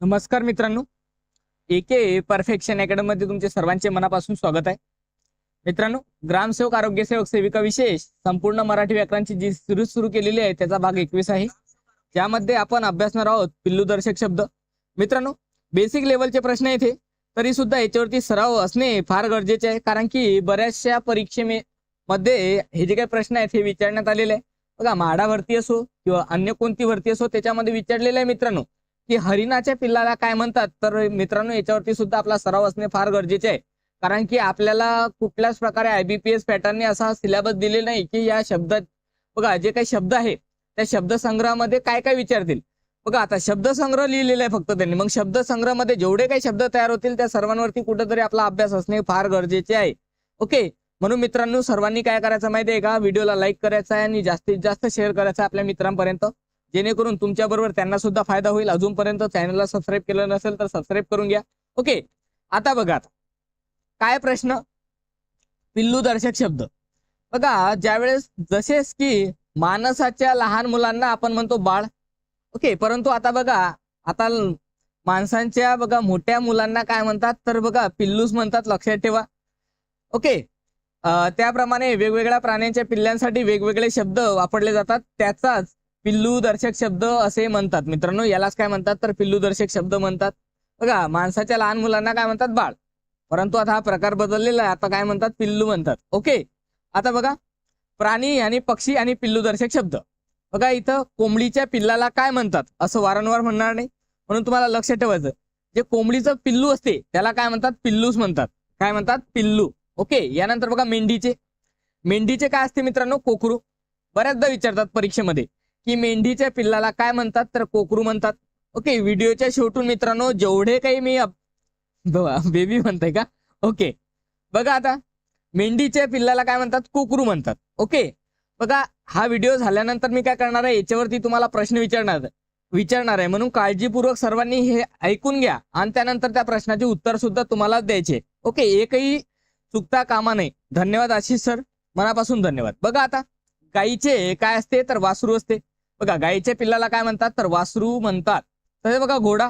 नमस्कार मित्रांनो. एके परफेक्शन अकॅडमी मध्ये तुमचे सर्वांचे मनापासून स्वागत आहे. मित्रांनो ग्रामसेवक आरोग्यसेवक सेविका विशेष संपूर्ण मराठी व्याकरणची जी सिरीज सुरू केलेली आहे त्याचा भाग एकवीस आहे. त्यामध्ये आपण अभ्यासणार आहोत पिल्लूदर्शक शब्द. मित्रांनो बेसिक लेवलचे प्रश्न येथे. तरी सुद्धा याच्यावरती सराव असणे फार गरजेचे आहे कारण की बऱ्याचशा परीक्षेमध्ये हे जे काही प्रश्न आहेत हे विचारण्यात आलेले आहे. बघा माडा भरती असो किंवा अन्य कोणती भरती असो त्याच्यामध्ये विचारलेलं आहे मित्रांनो. की हरिणाच्या पिल्लाला काय म्हणतात? तर मित्रांनो याच्यावरती सुद्धा आपला सराव असणे फार गरजेचे आहे. कारण की आपल्याला कुठल्याच प्रकारे आयबीपीएस पॅटर्नने असा सिलेबस दिलेला नाही की या शब्दात बघा जे काही शब्द आहे त्या शब्दसंग्रहामध्ये काय काय विचारतील? बघा आता शब्दसंग्रह लिहिलेला आहे फक्त त्यांनी. मग शब्दसंग्रहामध्ये जेवढे काही शब्द तयार होतील त्या सर्वांवरती कुठेतरी आपला अभ्यास असणे फार गरजेचे आहे. ओके? म्हणून मित्रांनो सर्वांनी काय करायचं माहिती आहे का? व्हिडिओला लाईक करायचा आहे आणि जास्तीत जास्त शेअर करायचा आहे आपल्या मित्रांपर्यंत. जेणेकरून तुमच्या बरोबर त्यांना सुद्धा फायदा होईल. अजूनपर्यंत चॅनलला सबस्क्राईब केलं नसेल तर सबस्क्राईब करून घ्या. ओके आता बघा काय प्रश्न? पिल्लू दर्शक शब्द. बघा ज्यावेळेस जसेच की माणसाच्या लहान मुलांना आपण म्हणतो बाळ. ओके परंतु आता बघा आता माणसांच्या बघा मोठ्या मुलांना काय म्हणतात? तर बघा पिल्लूच म्हणतात लक्षात ठेवा. ओके त्याप्रमाणे वेगवेगळ्या प्राण्यांच्या पिल्ल्यांसाठी वेगवेगळे शब्द वापरले जातात. त्याचाच पिल्लू दर्शक शब्द असे म्हणतात. मित्रांनो यालाच काय म्हणतात? तर पिल्लू दर्शक शब्द म्हणतात. बघा माणसाच्या लहान मुलांना काय म्हणतात? बाळ. परंतु आता हा प्रकार बदललेला आहे. आता काय म्हणतात? पिल्लू म्हणतात. ओके? आता बघा प्राणी आणि पक्षी आणि पिल्लू दर्शक शब्द. बघा इथं कोंबडीच्या पिल्लाला काय म्हणतात? असं वारंवार म्हणणार नाही. म्हणून तुम्हाला लक्ष ठेवायचं जे कोंबडीचं पिल्लू असते त्याला काय म्हणतात? पिल्लूच म्हणतात. काय म्हणतात? पिल्लू. ओके? यानंतर बघा मेंढीचे. मेंढीचे काय असते मित्रांनो? कोकरू. बऱ्याचदा विचारतात परीक्षेमध्ये. की मेंढीच्या पिल्लाला काय म्हणतात तर कोकरू म्हणतात. ओके व्हिडिओच्या शेवटून मित्रांनो जेवढे काही मी बेबी म्हणताय का? ओके बघा आता मेंढीच्या पिल्लाला काय म्हणतात? कोकरू म्हणतात. ओके बघा हा व्हिडिओ झाल्यानंतर मी काय करणार आहे? याच्यावरती तुम्हाला प्रश्न विचारणार विचारणार आहे. म्हणून काळजीपूर्वक सर्वांनी हे ऐकून घ्या. आणि त्यानंतर त्या प्रश्नाचे उत्तर सुद्धा तुम्हाला द्यायचे. ओके एकही चुकता कामा नाही धन्यवाद आशिष सर. मनापासून धन्यवाद. बघा आता गाईचे काय असते तर वासरू असते. बघा गाईच्या पिल्लाला काय म्हणतात? तर वासरू म्हणतात. तसे बघा घोडा.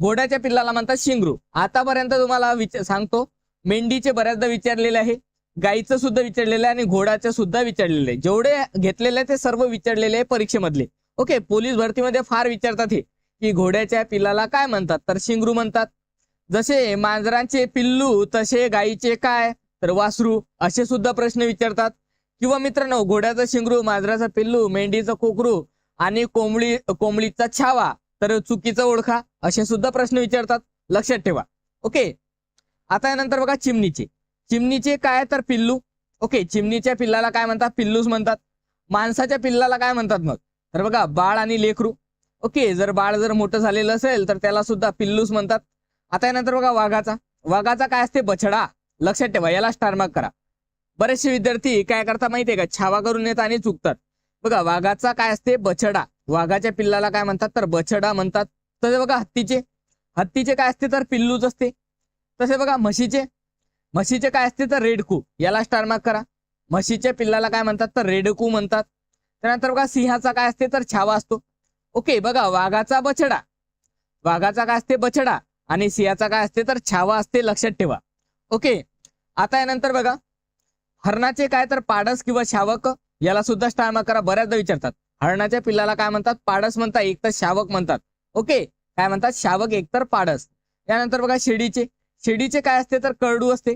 घोड्याच्या पिल्लाला म्हणतात शिंगरू. आतापर्यंत तुम्हाला सांगतो. मेंढीचे बऱ्याचदा विचारलेले आहे. गाईचं सुद्धा विचारलेलं आहे आणि घोड्याचं सुद्धा विचारलेलं आहे. जेवढे घेतलेले आहे ते सर्व विचारलेले आहे परीक्षेमधले. ओके पोलीस भरतीमध्ये फार विचारतात हे. की घोड्याच्या पिल्लाला काय म्हणतात? तर शिंगरू म्हणतात. जसे मांजरांचे पिल्लू तसे गाईचे काय? तर वासरू असे सुद्धा प्रश्न विचारतात. किंवा मित्रांनो घोड्याचं शिंगरू मांजराचं पिल्लू मेंढीचं कोकरू आणि कोंबडी कोंबडीचा छावा. तर चुकीचं ओळखा. असे सुद्धा प्रश्न विचारतात. लक्षात ठेवा. ओके? आता यानंतर बघा चिमणीचे. चिमणीचे काय तर पिल्लू? ओके चिमणीच्या पिल्लाला काय म्हणतात? पिल्लूच म्हणतात. माणसाच्या पिल्लाला काय म्हणतात मग? तर बघा बाळ आणि लेकरू. ओके जर बाळ जर मोठं झालेलं असेल तर त्याला सुद्धा पिल्लूस म्हणतात. आता यानंतर बघा वाघाचा. वाघाचा काय असते? बछडा. लक्षात ठेवा याला स्टार मार्क करा. बरेचसे विद्यार्थी काय करतात माहितीये का? छावा करून येतात आणि चुकतात. बघा वाघाचा काय असते? बछडा. वाघाच्या पिल्लाला काय म्हणतात? तर बछडा म्हणतात. तसे बघा हत्तीचे. हत्तीचे काय असते? तर पिल्लूच असते. तसे बघा म्हशीचे. म्हशीचे काय असते? तर रेडकू. याला स्टार मार्क करा. म्हशीच्या पिल्लाला काय म्हणतात? तर रेडकू म्हणतात. त्यानंतर बघा सिंहाचा काय असते? तर छावा असतो. ओके बघा वाघाचा बछडा. वाघाचा काय असते? बछडा. आणि सिंहाचा काय असते? तर छावा असते लक्षात ठेवा. ओके आता यानंतर बघा. हरणाचे काय? तर पाडस किंवा शावक याला सुद्धा स्टायमा करा बऱ्याचदा विचारतात. हरणाच्या पिल्लाला काय म्हणतात? पाडस म्हणतात एक तर शावक म्हणतात. ओके? काय म्हणतात? शावक एकतर पाडस. यानंतर बघा शेडीचे. शेडीचे काय असते? तर करडू असते.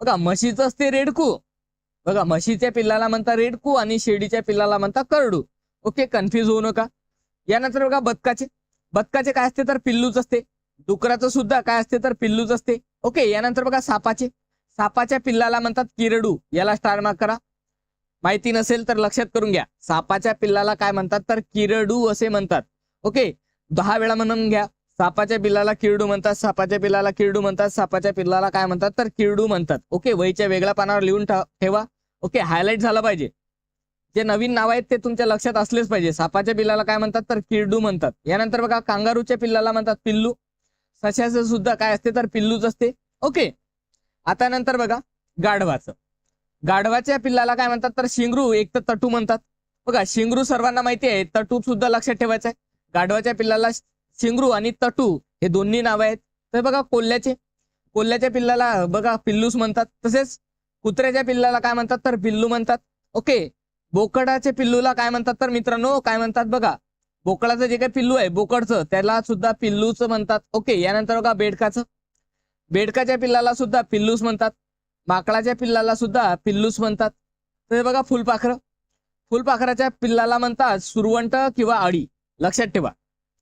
बघा म्हशीचं असते रेडकू. बघा म्हशीच्या पिल्लाला म्हणतात रेडकू आणि शेडीच्या पिल्लाला म्हणतात करडू. ओके? कन्फ्युज होऊ नका. यानंतर बघा बदकाचे. बदकाचे काय असते? तर पिल्लूच असते. डुकराचं सुद्धा काय असते? तर पिल्लूच असते. ओके? यानंतर बघा सापाचे. सापाच्या पिल्लाला म्हणतात किरडू. याला स्टार मार्क करा माहिती नसेल तर लक्षात करून घ्या. सापाच्या पिल्लाला काय म्हणतात? तर किरडू असे म्हणतात. ओके? दहा वेळा म्हणून घ्या. सापाच्या पिल्लाला किरडू म्हणतात. सापाच्या पिल्लाला किरडू म्हणतात. सापाच्या पिल्लाला काय म्हणतात? तर किरडू म्हणतात. ओके? वहीच्या वेगळ्या पानावर लिहून ठेवा ओके? हायलाईट झालं पाहिजे. जे नवीन नाव आहेत ते तुमच्या लक्षात असलेच पाहिजे. सापाच्या पिल्लाला काय म्हणतात? तर किरडू म्हणतात. यानंतर बघा कांगारूच्या पिल्लाला म्हणतात पिल्लू. सशाचं सुद्धा काय असते? तर पिल्लूच असते. ओके? आता नंतर बघा गाढवाचं. गाढवाच्या पिल्लाला काय म्हणतात? तर शिंगरू एक तर तटू म्हणतात. बघा शिंगरू सर्वांना माहिती आहे तटू सुद्धा लक्षात ठेवायचं आहे. गाढवाच्या पिल्लाला शिंगरू आणि तटू हे दोन्ही नाव आहेत. तर बघा कोल्ह्याचे. कोल्ह्याच्या पिल्लाला बघा पिल्लूस म्हणतात. तसेच कुत्र्याच्या पिल्लाला काय म्हणतात? तर पिल्लू म्हणतात. ओके बोकडाच्या पिल्लूला काय म्हणतात? तर मित्रांनो काय म्हणतात बघा? बोकडाचं जे काही पिल्लू आहे बोकडचं त्याला सुद्धा पिल्लूच म्हणतात. ओके यानंतर बघा बेडकाचं. बेडकाच्या पिल्लाला सुद्धा पिल्लूस म्हणतात. माकडाच्या पिल्लाला सुद्धा पिल्लूस म्हणतात. तर बघा फुलपाखरं फुलपाखराच्या पिल्लाला म्हणतात सुरवंट किंवा अळी. लक्षात ठेवा.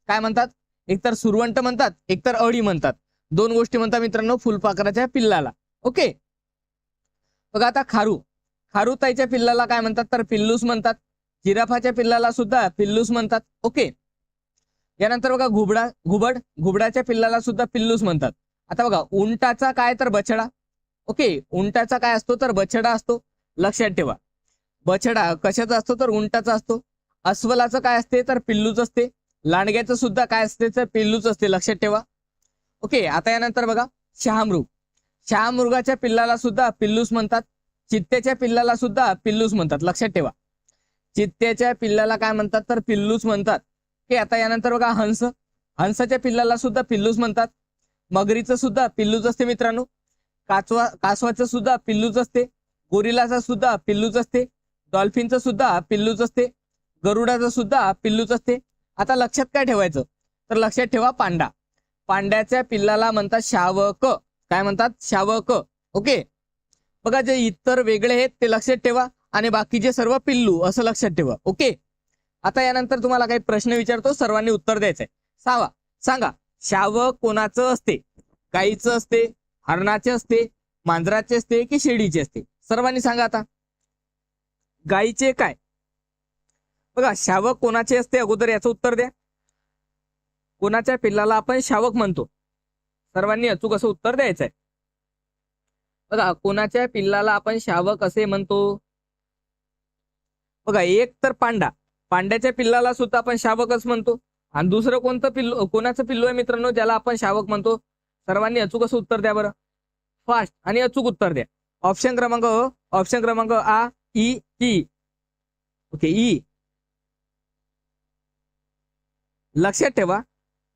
काय म्हणतात? एकतर सुरवंट म्हणतात एकतर अळी म्हणतात. दोन गोष्टी म्हणतात मित्रांनो फुलपाखराच्या पिल्लाला. ओके? बघा आता खारू. खारुताईच्या पिल्लाला काय म्हणतात? तर पिल्लूस म्हणतात. जिराफाच्या पिल्लाला सुद्धा पिल्लूस म्हणतात. ओके? यानंतर बघा घुबडा घुबड घुबडाच्या पिल्लाला सुद्धा पिल्लूस म्हणतात. आता बघा उंटाचा काय तर बछडा. ओके उंटाचा काय असतो तर बछडा असतो. लक्षात ठेवा. बछडा कशाचा असतो तर उंटाचा असतो. अस्वलाचं काय असते तर पिल्लूच असते. लांडग्याचं सुद्धा काय असते तर पिल्लूच असते. लक्षात ठेवा. ओके आता यानंतर बघा शहामृग. शहामृगाच्या पिल्लाला सुद्धा पिल्लूस म्हणतात. चित्त्याच्या पिल्लाला सुद्धा पिल्लूस म्हणतात. लक्षात ठेवा. चित्त्याच्या पिल्लाला काय म्हणतात तर पिल्लूच म्हणतात. ओके आता यानंतर बघा हंस. हंसाच्या पिल्लाला सुद्धा पिल्लूस म्हणतात. मगरीचं सुद्धा पिल्लूच असते मित्रांनो. काचवा कासवाचं सुद्धा पिल्लूच असते गोरिलाचा सुद्धा पिल्लूच असते डॉल्फिनचं सुद्धा पिल्लूच असते गरुडाचं सुद्धा पिल्लूच असते. आता लक्षात काय ठेवायचं? तर लक्षात ठेवा पांडा. पांड्याच्या पिल्लाला म्हणतात शावक. काय म्हणतात? शावक. ओके? बघा जे इतर वेगळे आहेत ते लक्षात ठेवा. आणि बाकीचे सर्व पिल्लू असं लक्षात ठेवा. ओके? आता यानंतर तुम्हाला काही प्रश्न विचारतो सर्वांनी उत्तर द्यायचंय. सावा सांगा शावक कोणाचं असते? गाईचं असते हरणाचे असते मांजराचे असते की शेळीचे असते? सर्वांनी सांगा आता. गाईचे काय? बघा शावक कोणाचे असते? अगोदर याचं उत्तर द्या. कोणाच्या पिल्लाला आपण शावक म्हणतो? सर्वांनी अचूक असं उत्तर द्यायचं आहे. बघा कोणाच्या पिल्लाला आपण शावक असे म्हणतो? बघा एक तर पांडा. पांड्याच्या पिल्लाला सुद्धा आपण शावकच म्हणतो. आणि दुसरं कोणतं पिल्लू कोणाचं पिल्लू आहे मित्रांनो ज्याला आपण शावक म्हणतो? सर्वांनी अचूक असं उत्तर द्या बरं. फास्ट आणि अचूक उत्तर द्या. ऑप्शन क्रमांक ऑप्शन क्रमांक आ ई ई. ओके ई. लक्षात ठेवा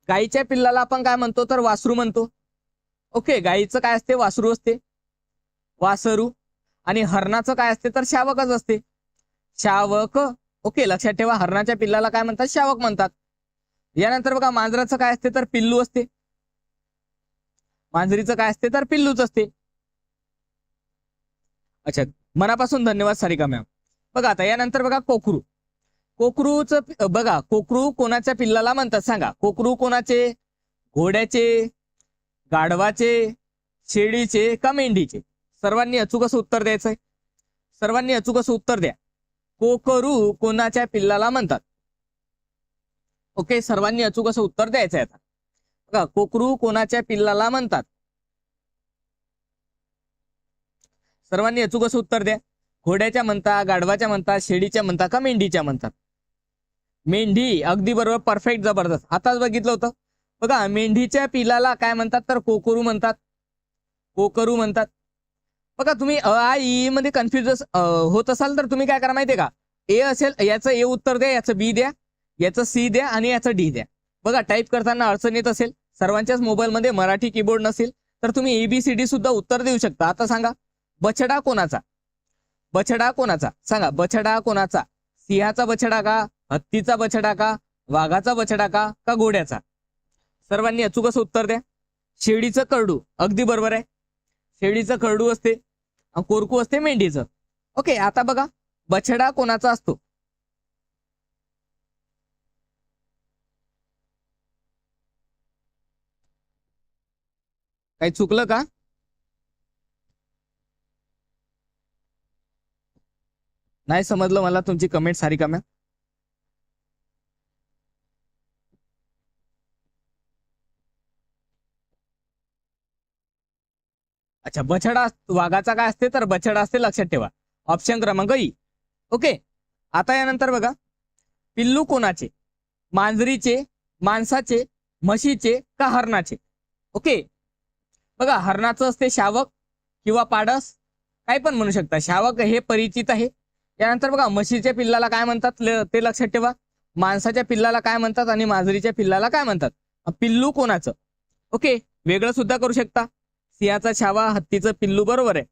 गाईच्या पिल्लाला आपण काय म्हणतो? तर वासरू म्हणतो. ओके गाईचं काय असते? वासरू असते. वासरू. आणि हरणाचं काय असते? तर शावकच असते. शावक. ओके लक्षात ठेवा हरणाच्या पिल्लाला काय म्हणतात? शावक म्हणतात. यानंतर बघा मांजराचं काय असते? तर पिल्लू असते. मांजरीचं काय असते तर पिल्लूच असते. अच्छा मनापासून धन्यवाद सारिका मॅम बघा आता यानंतर बघा कोकरू. कोकरूच बघा कोकरू कोणाच्या पिल्लाला म्हणतात सांगा. कोकरू कोणाचे? घोड्याचे गाढवाचे शेळीचे का मेंढीचे? सर्वांनी अचूक असं उत्तर द्यायचंय सर्वांनी अचूक असं उत्तर द्या. कोकरू कोणाच्या पिल्लाला म्हणतात? ओके सर्वांनी अचूक असं उत्तर द्यायचंय आता. बघा कोकरू कोणाच्या पिल्लाला म्हणतात? सर्वांनी अचूक असं उत्तर द्या. घोड्याच्या म्हणता गाढवाच्या म्हणतात शेळीच्या म्हणता का मेंढीच्या म्हणतात? मेंढी अगदी बरोबर परफेक्ट जबरदस्त. आताच बघितलं होतं. बघा मेंढीच्या पिलाला काय म्हणतात? तर कोकरू म्हणतात. कोकरू म्हणतात. बघा तुम्ही अ आ ई मध्ये कन्फ्युज होत असाल तर तुम्ही काय करा माहितीये का? ए असेल याचं ए उत्तर द्या याचं बी द्या याचं सी द्या आणि याचं डी द्या. बघा टाईप करताना अडचण येत असेल. सर्वांच्याच मोबाईलमध्ये मराठी कीबोर्ड नसेल तर तुम्ही एबीसीडी सुद्धा उत्तर देऊ शकता. आता सांगा बछडा कोणाचा? बछडा कोणाचा? सांगा बछडा कोणाचा? सिंहाचा बछडा का? हत्तीचा बछडा का? वाघाचा बछडा का? का घोड्याचा? सर्वांनी अचूक असं उत्तर द्या. शेळीचं करडू अगदी बरोबर आहे. शेळीचं करडू असते कोरकू असते मेंढीचं. ओके आता बघा बछडा कोणाचा असतो? काही चुकलं का? नाही समजलं मला तुमची कमेंट सारी का मॅम अच्छा बछडा वाघाचा काय असते तर बछडा असते लक्षात ठेवा. ऑप्शन क्रमांक e. ई ओके आता यानंतर बघा. पिल्लू कोणाचे? मांजरीचे माणसाचे म्हशीचे का हरणाचे? ओके बघा हरणाचं असते शावक किंवा पाडस काय पण म्हणू शकता. शावक हे परिचित आहे. त्यानंतर बघा म्हशीच्या पिल्लाला काय म्हणतात? ते लक्षात ठेवा. माणसाच्या पिल्लाला काय म्हणतात आणि मांजरीच्या पिल्लाला काय म्हणतात? पिल्लू कोणाचं? ओके वेगळं सुद्धा करू शकता. सिंहाचा छावा हत्तीचं पिल्लू बरोबर आहे.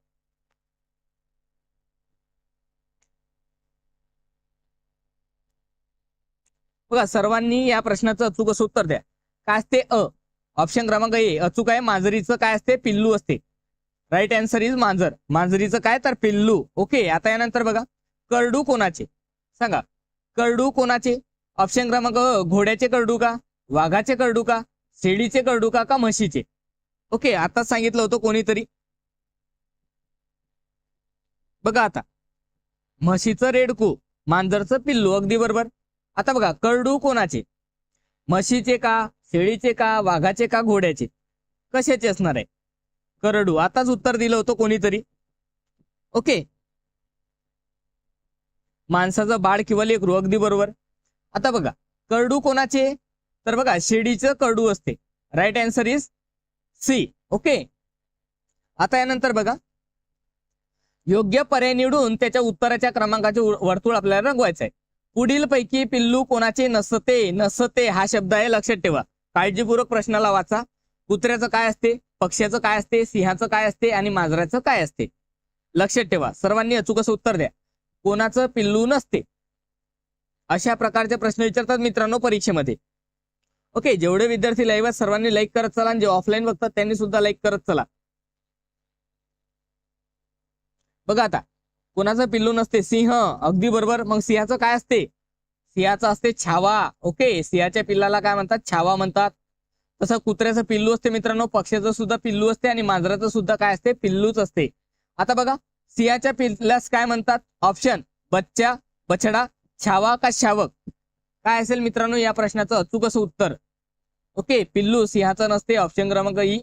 बघा सर्वांनी या प्रश्नाचं अचूक असं उत्तर द्या. काय ते अ. ऑप्शन क्रमांक ए अचूक आहे मांजरीचं काय असते? पिल्लू असते. राईट आन्सर इज मांजर. मांजरीचं काय? तर पिल्लू. ओके आता यानंतर बघा. करडू कोणाचे? सांगा. करडू कोणाचे? ऑप्शन क्रमांक घोड्याचे करडू का? वाघाचे करडू का? शेळीचे करडू का? का म्हशीचे? ओके आता सांगितलं होतं कोणीतरी. बघा आता. म्हशीचं रेडकू मांजरचं पिल्लू. अगदी बरोबर. आता बघा करडू कोणाचे? म्हशीचे का? शेळीचे का वाघाचे का घोड्याचे? कशाचे असणार आहे? करडू. आताच उत्तर दिलं होतं कोणीतरी. ओके. माणसाचं बाळ किंवा लेकरू अगदी बरोबर. आता बघा करडू कोणाचे? तर बघा शेळीचं करडू असते. Right answer is C okay. आता यानंतर बघा. योग्य पर्याय निवडून त्याच्या उत्तराच्या क्रमांकाचे वर्तुळ आपल्याला रंगवायचं आहे पुढील पैकी पिल्लू कोणाचे? नसते नसते. हा शब्द आहे लक्षात ठेवा. काळजीपूर्वक प्रश्नाला वाचा. कुत्र्याचं काय असते? पक्ष्याचं काय असते? सिंहाचं काय असते? आणि मांजराचं काय असते? लक्षात ठेवा. सर्वांनी अचूक असं उत्तर द्या. कोणाचं पिल्लू नसते? अशा प्रकारचे प्रश्न विचारतात मित्रांनो परीक्षेमध्ये. ओके जेवढे विद्यार्थी लाईव्ह आहेत सर्वांनी लाईक करत चला. आणि जे ऑफलाईन बघतात त्यांनी सुद्धा लाईक करत चला. बघा आता. कोणाचं पिल्लू नसते? सिंह. अगदी बरोबर. मग सिंहाचं काय असते? सिंहाचा असते छावा. ओके सिंहाच्या पिल्लाला काय म्हणतात? छावा म्हणतात. तसं कुत्र्याचं पिल्लू असते मित्रांनो पक्ष्याचं सुद्धा पिल्लू असते आणि मांजराचं सुद्धा काय असते? पिल्लूच असते. आता बघा सिंहाच्या पिल्लास काय म्हणतात? ऑप्शन बच्चा बछडा छावा का शावक? काय असेल मित्रांनो या प्रश्नाचं? अचूक असं उत्तर. ओके पिल्लू सिंहाचं नसते ऑप्शन क्रमांक ई.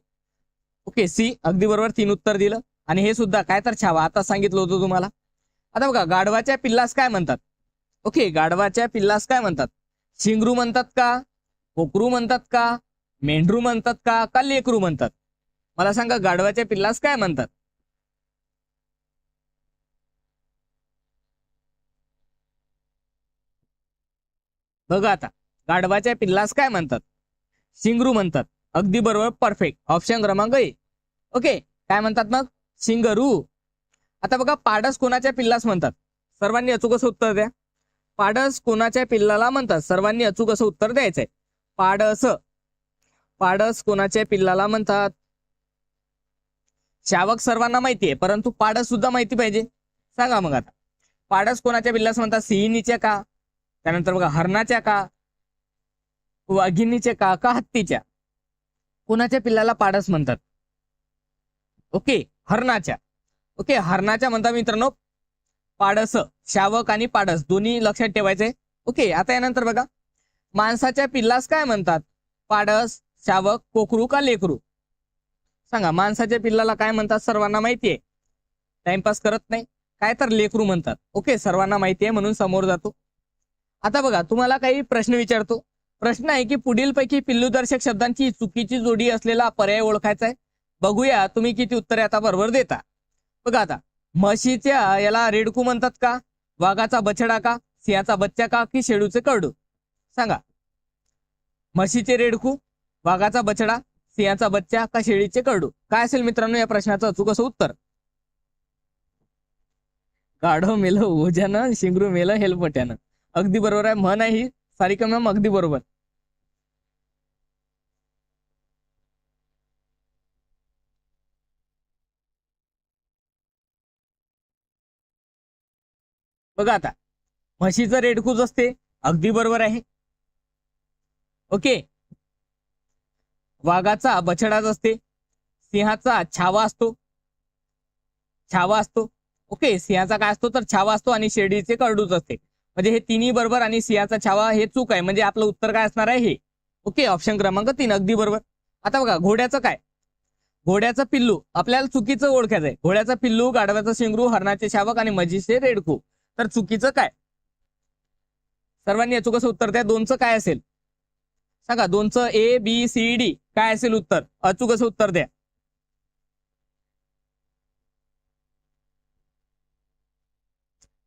ओके सी अगदी बरोबर तीन उत्तर दिलं. आणि हे सुद्धा काय तर छावा. आता सांगितलं होतं तुम्हाला. आता बघा गाढवाच्या पिल्लास काय म्हणतात? ओके गाढवाच्या पिल्लास काय म्हणतात? शिंगरू म्हणतात का? कोकरू म्हणतात का? मेंढरू म्हणतात का? का लेकरू म्हणतात? मला सांगा गाढवाच्या पिल्लास काय म्हणतात? बघा आता गाढवाच्या पिल्लास काय म्हणतात? शिंगरू म्हणतात. अगदी बरोबर परफेक्ट ऑप्शन क्रमांक ए ओके काय म्हणतात मग? शिंगरू. आता बघा पाडस कोणाच्या पिल्लास म्हणतात? सर्वांनी अचूकच उत्तर द्या. पाडस कोणाच्या पिल्लाला म्हणतात? सर्वांनी अचूक असं उत्तर द्यायचंय. पाडस. पाडस कोणाच्या पिल्लाला म्हणतात? शावक सर्वांना माहितीये परंतु पाडस सुद्धा माहिती पाहिजे. सांगा मग आता. पाडस कोणाच्या पिल्लास म्हणतात? सिंहिणीच्या का? त्यानंतर बघा हरणाच्या का? वाघिणीच्या का? का हत्तीच्या? कोणाच्या पिल्लाला पाडस म्हणतात? ओके हरणाच्या. ओके हरणाच्या म्हणता मित्रांनो पाडस शावक आणि पाडस दोन्ही लक्षात ठेवायचे. ओके आता यानंतर बघा. माणसाच्या पिल्लास काय म्हणतात? पाडस शावक कोकरू का लेकरू? सांगा माणसाच्या पिल्लाला काय म्हणतात? सर्वांना माहितीये. टाइमपास करत नाही. काय तर लेकरू म्हणतात. ओके सर्वांना माहितीये म्हणून समोर जातो. आता बघा तुम्हाला काही प्रश्न विचारतो. प्रश्न आहे की पुढील पैकी पिल्लूदर्शक शब्दांची चुकीची जोडी असलेला पर्याय ओळखायचा आहे बघूया तुम्ही किती उत्तरे आता बरोबर देता. बघा आता म्हशीच्या याला रेडकू म्हणतात का? वाघाचा बछडा का? सिंहाचा बच्चा का? की शेडूचे करडू सांगा. म्हशीचे रेडकू वाघाचा बछडा सिंहाचा बच्चा का शेळीचे करडू काय असेल मित्रांनो या प्रश्नाचं? अचूक असं उत्तर. गाढव मेलं ओझ्यानं शिंगरू मेलं हेलपट्यानं. अगदी बरोबर आहे. म्हण आहे ही. सारिका मॅम अगदी बरोबर. बघा आता. म्हशीचं रेडकूच असते. अगदी बरोबर आहे. ओके. वाघाचा बछडाच असते. सिंहाचा छावा असतो. छावा असतो. ओके सिंहाचा काय असतो? तर छावा असतो आणि शेडीचे करडूच असते. म्हणजे हे तिन्ही बरोबर आणि सिंहाचा छावा हे चूक आहे. म्हणजे आपलं उत्तर काय असणार आहे? हे. ओके ऑप्शन क्रमांक तीन. अगदी बरोबर. आता बघा घोड्याचं काय? घोड्याचं पिल्लू. आपल्याला चुकीचं ओळखायचं आहे घोड्याचं पिल्लू गाढवाचं शिंगरू हरणाचे शावक आणि म्हशीचे रेडकू तर चुकीचं काय? सर्वांनी अचूक कसं उत्तर द्या? दोनचं काय असेल? सांगा दोनचं ए बी सी डी काय असेल उत्तर? अचूक असं उत्तर द्या?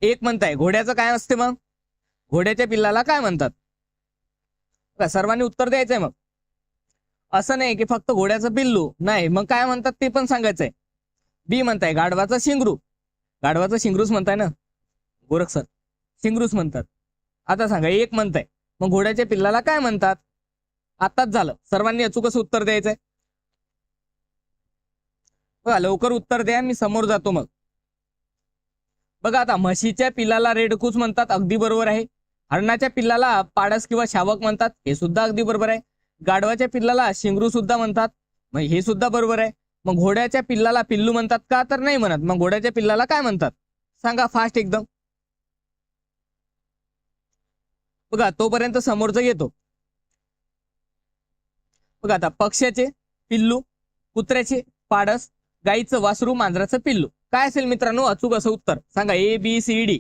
एक म्हणताय घोड्याचं काय असते मग? घोड्याच्या पिल्लाला काय म्हणतात? सर्वांनी उत्तर द्यायचंय मग. असं नाही की फक्त घोड्याचं पिल्लू नाही मग काय म्हणतात ते पण सांगायचंय. बी म्हणताय गाढवाचं शिंगरू. गाढवाचं शिंगरूच म्हणताय ना? गोरख सर शिंगरूच म्हणतात. आता सांगा एक म्हणताय मग घोड्याच्या पिल्लाला काय म्हणतात? आताच झालं. सर्वांनी अचूक असं उत्तर द्यायचंय. बघा लवकर उत्तर द्या मी समोर जातो मग. बघा आता म्हशीच्या पिल्लाला रेडकूच म्हणतात अगदी बरोबर आहे. हरणाच्या पिल्लाला पाडस किंवा शावक म्हणतात हे सुद्धा अगदी बरोबर आहे. गाढवाच्या पिल्लाला शिंगरू सुद्धा म्हणतात मग हे सुद्धा बरोबर आहे. मग घोड्याच्या पिल्लाला पिल्लू म्हणतात का? तर नाही म्हणत. मग घोड्याच्या पिल्लाला काय म्हणतात? सांगा फास्ट एकदम. बघा तोपर्यंत समोरचा येतो बघा आता पक्ष्याचे पिल्लू कुत्र्याचे पाडस गाईचं वासरू मांजराचं पिल्लू. काय असेल मित्रांनो? अचूक असं उत्तर. सांगा ए बी सी डी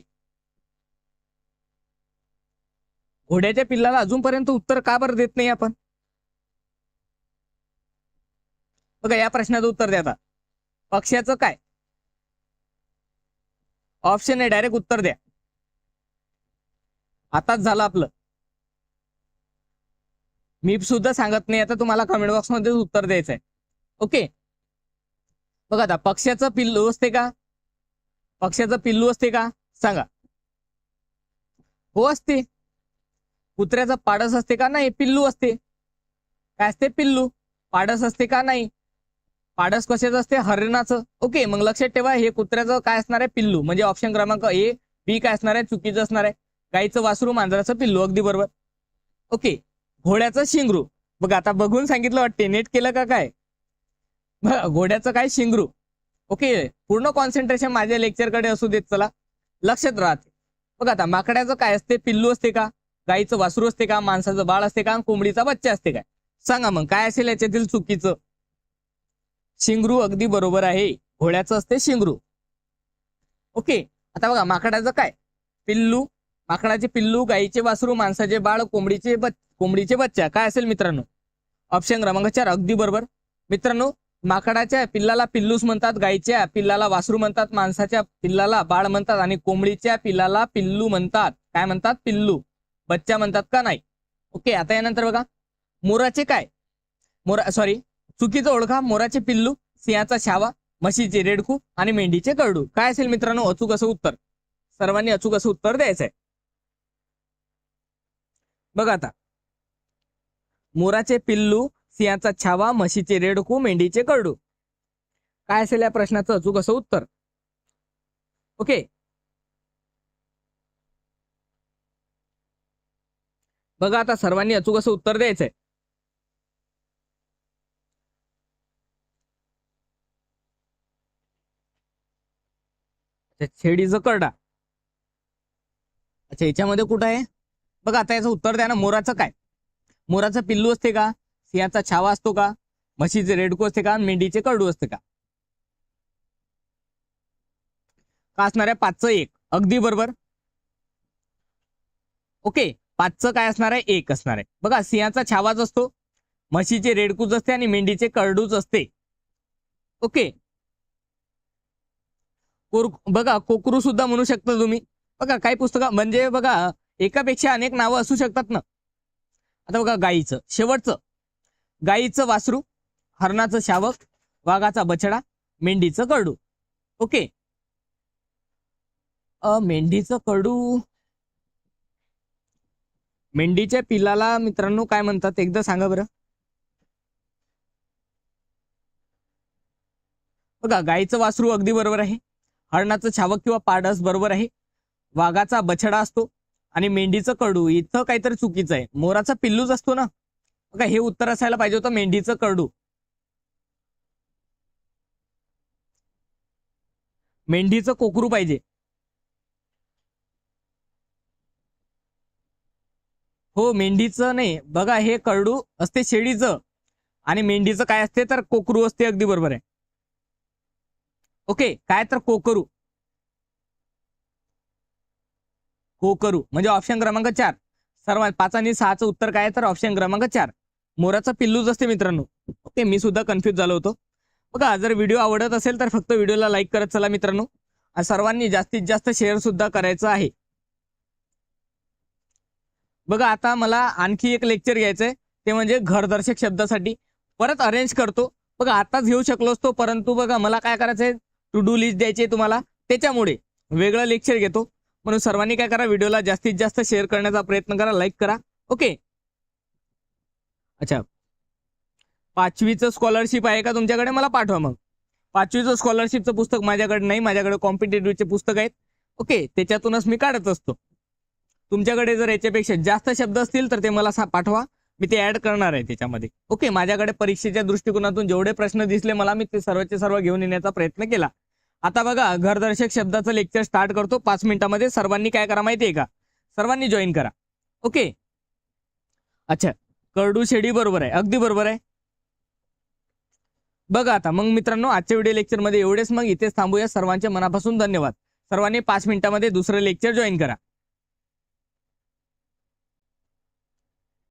घोड्याच्या पिल्लाला अजूनपर्यंत उत्तर का बरं देत नाही आपण? बघा या प्रश्नाचं उत्तर द्या आता. पक्ष्याचं काय? ऑप्शन आहे डायरेक्ट उत्तर द्या. आताच झालं आपलं. मी सुद्धा सांगत नाही आता तुम्हाला कमेंट बॉक्समध्ये उत्तर द्यायचंय. ओके बघा आता पक्ष्याचं पिल्लू असते का? पक्ष्याचं पिल्लू असते का? सांगा. हो असते. कुत्र्याचं पाडस असते का नाही? पिल्लू असते. काय असते? पिल्लू. पाडस असते का नाही? पाडस कशाचं असते? हरिणाचं. ओके मग लक्षात ठेवा हे कुत्र्याचं काय असणार आहे? पिल्लू. म्हणजे ऑप्शन क्रमांक ए बी काय असणार आहे? चुकीचं असणार आहे. गाईचं वासरू मांजराचं पिल्लू अगदी बरोबर. ओके घोड्याचं शिंगरू. बघा आता बघून सांगितलं वाटते नेट केलं का काय? बघा घोड्याचं काय शिंगरू? ओके पूर्ण कॉन्सन्ट्रेशन माझ्या लेक्चरकडे असू देत चला. लक्षात राहते. बघा आता माकड्याचं काय असते? पिल्लू असते का? गाईचं वासरू असते का? माणसाचं बाळ असते का? कोंबडीचा बच्चा असते काय? सांगा मग काय असेल याच्यातील चुकीचं? शिंगरू अगदी बरोबर आहे. घोड्याचं असते शिंगरू. ओके आता बघा माकडाचं काय? पिल्लू माकडाचे पिल्लू गाईचे वासरू माणसाचे बाळ कोंबडीचे बच कोंबडीचे बच्चा. काय असेल मित्रांनो? ऑप्शन क्रमांक चार अगदी बरोबर. मित्रांनो माकडाच्या पिल्लाला पिल्लूस म्हणतात गाईच्या पिल्लाला वासरू म्हणतात माणसाच्या पिल्लाला बाळ म्हणतात आणि कोंबडीच्या पिल्लाला पिल्लू म्हणतात. काय म्हणतात? पिल्लू. बच्चा म्हणतात का नाही? ओके आता यानंतर बघा. मोराचे काय? मोरा सॉरी चुकीचं ओळखा. मोराचे पिल्लू सिंहाचा शावा म्हशीचे रेडकू आणि मेंढीचे करडू. काय असेल मित्रांनो? अचूक असं उत्तर. सर्वांनी अचूक असं उत्तर द्यायचंय. बघा आता. मोराचे पिल्लू सिंहाचा छावा म्हशीचे रेडकू मेंढीचे करडू. काय असेल या प्रश्नाचं? अचूक असं उत्तर. ओके. बघा आता सर्वांनी अचूक असं उत्तर द्यायचंय. छेडीचं करडा. अच्छा याच्यामध्ये कुठं आहे? बघा आता याचं उत्तर द्या ना. मोराचं काय? मोराचं पिल्लू असते का? सिंहाचा छावा असतो का? म्हशीचे रेडकू असते का? मेंढीचे करडू असते का? का असणार आहे पाचचं एक? अगदी बरोबर? ओके. पाचचं काय असणार आहे? एक असणार आहे. बघा सिंहाचा छावाच असतो म्हशीचे रेडकूच असते आणि मेंढीचे करडूच असते. ओके. कोर बघा कोकरू सुद्धा म्हणू शकता तुम्ही. बघा काही पुस्तक म्हणजे बघा एकापेक्षा अनेक नावं असू शकतात ना. आता बघा गाईचं. शेवटचं. गाईचं वासरू हरणाचं शावक वाघाचा बछडा मेंढीचं करडू ओके? अ मेंढीचं कडू मेंढीच्या पिल्लाला मित्रांनो काय म्हणतात? एकदा सांगा बरं. बघा गायीचं वासरू अगदी बरोबर आहे. हरणाचं छावक किंवा पाडस बरोबर आहे. वाघाचा बछडा असतो. आणि मेंढीचं कडू इथं काहीतरी चुकीचं आहे. मोराचा पिल्लूच असतो ना. बघा हे उत्तर असायला पाहिजे होतं मेंढीचं कडू. मेंढीचं कोकरू पाहिजे. हो मेंढीचं नाही. बघा हे करडू असते शेळीचं. आणि मेंढीचं काय असते तर कोकरू असते अगदी बरोबर आहे. ओके काय तर कोकरू. हो करू. म्हणजे ऑप्शन क्रमांक चार. सर्वात पाच आणि सहाचं उत्तर काय आहे? तर ऑप्शन क्रमांक चार. मोराचा पिल्लूच असते मित्रांनो. ओके मी सुद्धा कन्फ्युज झालो होतो. बघा जर व्हिडिओ आवडत असेल तर फक्त व्हिडिओला लाईक करत चला मित्रांनो. सर्वांनी जास्तीत जास्त शेअर सुद्धा करायचं आहे. बघा आता मला आणखी एक लेक्चर घ्यायचंय. ते म्हणजे घरदर्शक शब्दासाठी. परत अरेंज करतो. बघा आताच घेऊ शकलो असतो परंतु बघा मला काय करायचंय? टू डू लिस्ट द्यायची तुम्हाला. त्याच्यामुळे वेगळं लेक्चर घेतो. म्हणून सर्वांनी काय करा व्हिडिओला जास्तीत जास्त शेअर करण्याचा प्रयत्न करा लाईक करा. ओके अच्छा. पाचवीचं स्कॉलरशिप आहे का तुमच्याकडे? मला पाठवा मग. पाचवीचं स्कॉलरशिपचं पुस्तक माझ्याकडे नाही माझ्याकडे कॉम्पिटेटिव्हचे पुस्तक आहेत. ओके त्याच्यातूनच मी काढत असतो. तुमच्याकडे जर याच्यापेक्षा जास्त शब्द असतील तर ते मला पाठवा. मी ते ऍड करणार आहे त्याच्यामध्ये. ओके माझ्याकडे परीक्षेच्या दृष्टिकोनातून जेवढे प्रश्न दिसले मला मी ते सर्वचे सर्व घेऊन येण्याचा प्रयत्न केला. आता बघा घरदर्शक शब्दाचं लेक्चर स्टार्ट करतो. पाच मिनिटामध्ये सर्वांनी काय करा माहिती आहे का? सर्वांनी जॉईन करा. ओके अच्छा करडू शेडी बरोबर आहे. अगदी बरोबर आहे. बघा आता मग मित्रांनो आजच्या व्हिडिओ लेक्चरमध्ये एवढेच. मग इथेच थांबूया. सर्वांचे मनापासून धन्यवाद. सर्वांनी पाच मिनिटामध्ये दुसरं लेक्चर जॉईन करा.